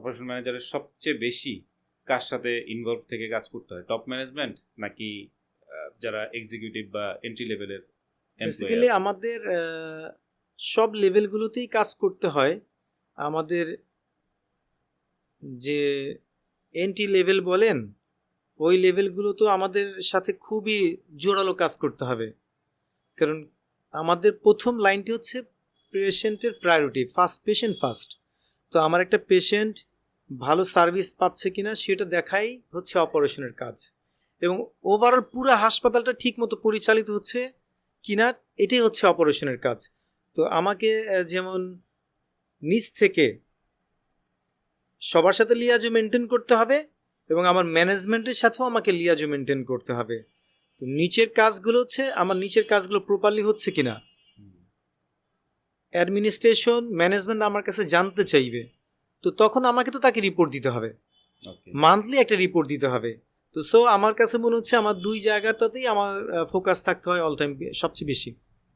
Operation ম্যানেজারের সবচেয়ে বেশি কার সাথে ইনভলভ থেকে কাজ করতে হয়? টপ ম্যানেজমেন্ট নাকি যারা এক্সিকিউটিভ বা এন্ট্রি লেভেলের বেসিক্যালি আমাদের সব লেভেলগুলোতেই কাজ করতে হয়। আমাদের যে এন্ট্রি লেভেল বলেন ওই লেভেলগুলো তো আমাদের সাথে খুবই জোরালো কাজ করতে হবে। কারণ আমাদের প্রথম লাইনটি হচ্ছে পেশেন্টের প্রায়োরিটি ফার্স্ট পেশেন্ট ফার্স্ট তো আমার একটা পেশেন্ট ভালো সার্ভিস পাচ্ছে কিনা সেটা দেখাই হচ্ছে অপারেশনের কাজ। এবং ওভারঅল পুরো হাসপাতালটা ঠিকমতো পরিচালিত হচ্ছে কিনা এটাই হচ্ছে অপারেশনের কাজ। তো আমাকে যেমন নিচ থেকে সবার সাথে লিয়াজো মেনটেন করতে হবে এবং আমার ম্যানেজমেন্টের সাথেও আমাকে লিয়াজো মেনটেন করতে হবে। তো নিচের কাজগুলো হচ্ছে আমার নিচের কাজগুলো প্রপারলি হচ্ছে কিনা? অ্যাডমিনিস্ট্রেশন ম্যানেজমেন্ট আমার কাছে জানতে চাইবে। তো তখন আমাকে তো তাকে রিপোর্ট দিতে হবে। মান্থলি একটা রিপোর্ট দিতে হবে। তো সো আমার কাছে মনে হচ্ছে আমার দুই জায়গাটাতেই আমার ফোকাস থাকতে হয় অল টাইম সবচেয়ে বেশি।